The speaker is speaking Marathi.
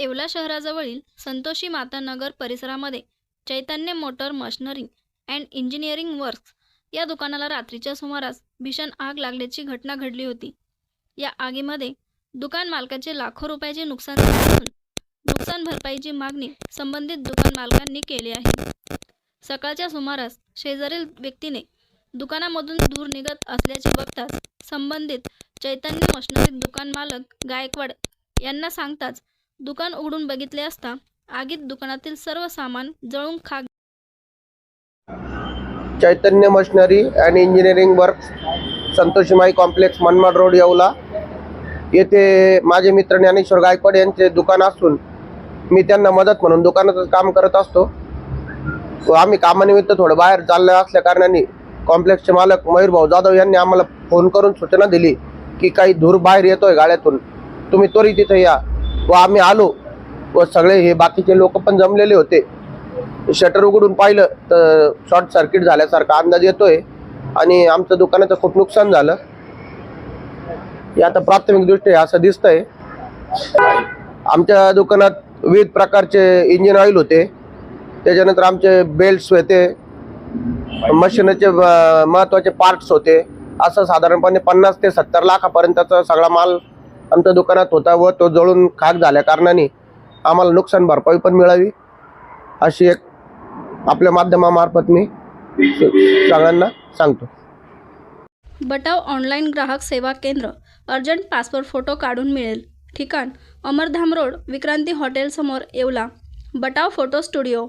येवला शहराजवळील संतोषी माता नगर परिसरामध्ये Chaitanya motor machinery and engineering works या दुकानाला रात्रीच्या सुमारास भीषण आग लागल्याची घटना घडली होती. या आगीमध्ये दुकान मालकाचे लाखो रुपयाचे नुकसान झाले असून नुकसान भरपाईची मागणी संबंधित दुकान मालकांनी केली आहे. सकाळच्या सुमारास शेजारील व्यक्तीने दुकानामधून दूर निघत असल्याचे बघताच संबंधित चैतन्य मशनरी दुकान मालक गायकवाड यांना सांगताच दुकान उघडून बघितले असता आगीत दुकानातील सर्व सामान जळून खाक Chaitanya machinery and engineering work Santoshimai complex Manmad road Yeola. येथे माझे मित्र ज्ञानेश्वर गायकवाड यांचे दुकान असून मी त्यांना मदत म्हणून दुकानाचं काम करत असतो. व आम्ही कामानिमित्त थोडं बाहेर चाललं असल्या कारणाने कॉम्प्लेक्सचे मालक मयूर भाऊ जाधव यांनी आम्हाला फोन करून सूचना दिली की काही धूर बाहेर येतोय गाड्यातून. तुम्ही त्वरित तिथे या. व आम्ही आलो व सगळे हे बाकीचे लोक पण जमलेले होते. शटर उघडून पाहिलं तर शॉर्ट सर्किट झाल्यासारखा अंदाज येतोय आणि आमचं दुकानाचं खूप नुकसान झालं. हे आता प्राथमिक दृष्टी असं दिसतंय. आमच्या दुकानात विविध प्रकारचे इंजिन ऑइल होते. त्याच्यानंतर आमचे बेल्ट्स होते. मशीनचे महत्त्वाचे महत्त्वाचे पार्ट्स होते. असं साधारणपणे पन्नास ते सत्तर लाखापर्यंतचा सगळा माल आमच्या दुकानात होता व तो जळून खाक झाल्या कारणाने आम्हाला नुकसान भरपाई पण मिळावी अशी एक आपल्या माध्यमामार्फत मी सगळ्यांना सांगतो. बटाव ऑनलाईन ग्राहक सेवा केंद्र अर्जंट पासपोर्ट फोटो काढून मिळेल. ठिकाण अमरधाम रोड विक्रांती हॉटेलसमोर येवला. Batav photo studio.